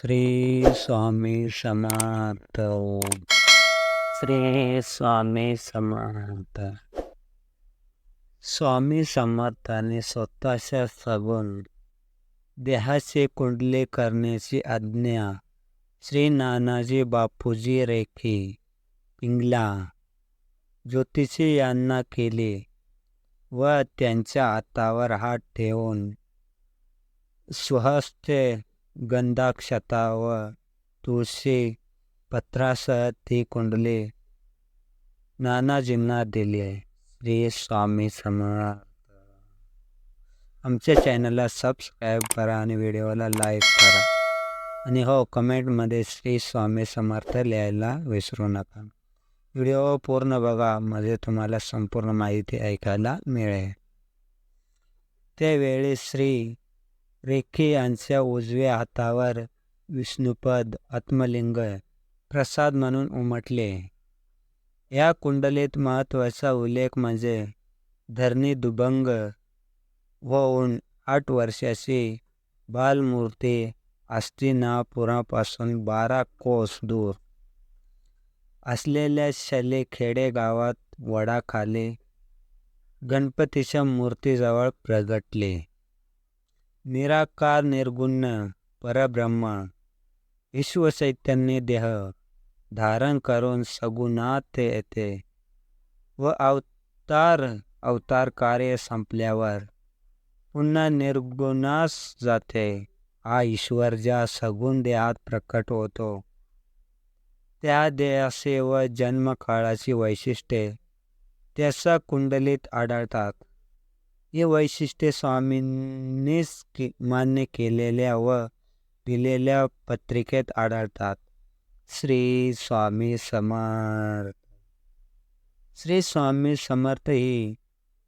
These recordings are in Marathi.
श्री स्वामी समर्थ श्री स्वामी समर्थ स्वामी समर्थाने स्वतःच्या सगुण देहाचे कुंडले करण्याची आज्ञा श्री नानाजी बापूजी रेखी पिंगला ज्योतिषी यांना केली व त्यांच्या हातावर हात ठेवून स्वहस्ते गंधाक्षता व तुळशी पत्रासह ती कुंडली नानाजींना दिली आहे श्री स्वामी समर्थ आमच्या चॅनलला सबस्क्राईब करा आणि व्हिडिओला लाईक करा आणि हो कमेंटमध्ये श्री स्वामी समर्थ लिहायला विसरू नका व्हिडिओ पूर्ण बघा म्हणजे तुम्हाला संपूर्ण माहिती ऐकायला मिळेल त्यावेळी श्री रेखी यांच्या उजव्या हातावर विष्णुपद आत्मलिंग प्रसाद म्हणून उमटले. या कुंडलीत महत्त्वाचा उल्लेख म्हणजे धरणी दुभंग होऊन आठ वर्षाची बालमूर्ती आस्तिनापुरापासून बारा कोस दूर. असलेल्या शले खेडे गावात वडाखाली गणपतीच्या मूर्तीजवळ प्रगटले. निराकार निर्गुण परब्रह्म विश्वचैतन्य देह धारण करून सगुणात येते व अवतार अवतार कार्य संपल्यावर पुन्हा निर्गुणास जाते. हा ईश्वर ज्या सगुण देहात प्रकट होतो त्या देहाचे व जन्मकाळाची वैशिष्ट्ये त्याचा कुंडलीत आढळतात. ही वैशिष्ट्ये स्वामींनीच के मान्य केलेल्या व दिलेल्या पत्रिकेत आढळतात. श्री स्वामी समर्थ. श्री स्वामी समर्थ ही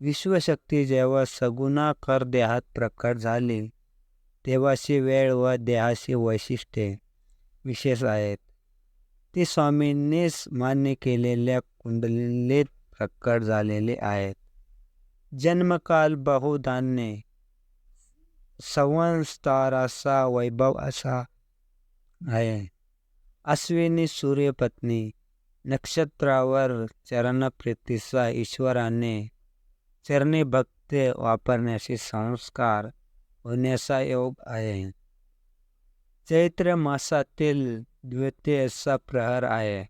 विश्वशक्ती जेव्हा सगुणाकर देहात प्रकट झाली तेव्हाची वेळ व देहाची वैशिष्ट्ये विशेष आहेत. ती स्वामींनीच मान्य केलेल्या कुंडलीत प्रकट झालेली आहेत. जन्मकाल बहुधान्य संवंस्तार असा वैभव असा आहे. अश्विनी सूर्यपत्नी नक्षत्रावर चरणप्रीतीचा ईश्वराने चरणी भक्त वापरण्याचे संस्कार होण्याचा योग आहे. चैत्र मासातील द्वितीयचा प्रहर आहे.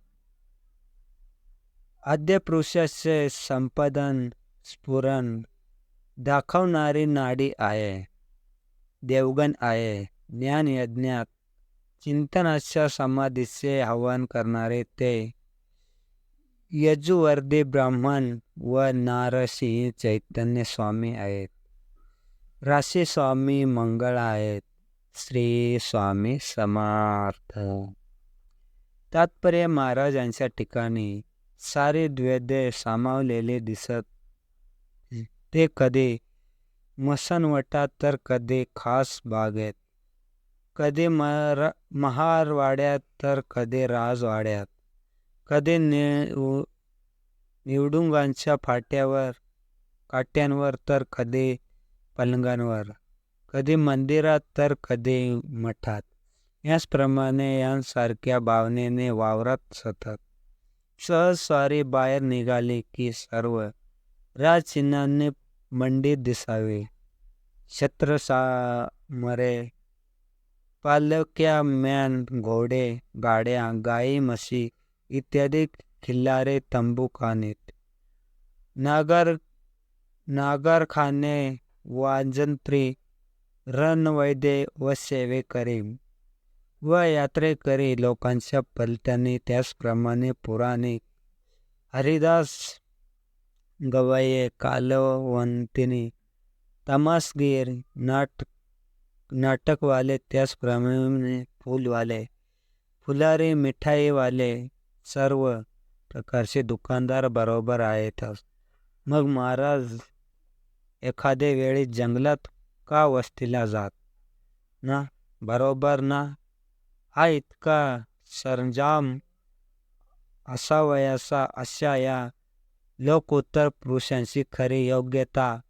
आद्यपुरुषाचे संपादन स्फुरण दाखवणारी नाडी आहे देवगण आहे ज्ञानयज्ञात चिंतनाच्या समाधीचे आवाहन करणारे ते. यजुवर्दी ब्राह्मण व नारसिंह चैतन्य स्वामी आहेत. राशी स्वामी मंगळ आहेत. श्री स्वामी समर्थ. तात्पर्य महाराजांच्या ठिकाणी सारे द्वेदे सामावलेले दिसत ते कधी मसनवटात तर कधी खास बागेत. कधी मरा महारवाड्यात तर कधी राजवाड्यात. कधी नि निवडुंगांच्या फाट्यावर काट्यांवर तर कधी पलंगांवर. कधी मंदिरात तर कधी मठात. याचप्रमाणे यांसारख्या भावनेने वावरत सतत. सहज स्वारी बाहेर निघाली की सर्व. राजचिन्हांनी मंडित दिसावे. छत्रसामरे मरे पालक्या मॅन घोडे गाड्या गाई म्हशी इत्यादी खिल्लारे तंबू खानेत नागर नागरखाने वाजंत्री रणवैदे व सेवेकरी व यात्रेकरी लोकांच्या पलट्याने त्याचप्रमाणे पुराणे. हरिदास गवये कालवंतिनी तमासगीर नाट नाटकवाले त्याचप्रमाणे फूलवाले फुलारी मिठाईवाले सर्व प्रकारचे दुकानदार बरोबर आहेतच मग महाराज एखादे वेळी जंगलात का वस्तीला जात? ना बरोबर ना? हा इतका सरंजाम असावयाचा अशा या लोकोत्तर पुरुषांची खरी योग्यता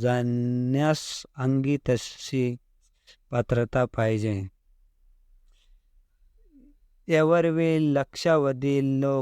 जाणण्यास अंगी तशी पात्रता पाहिजे. यावर लक्षावधी लोक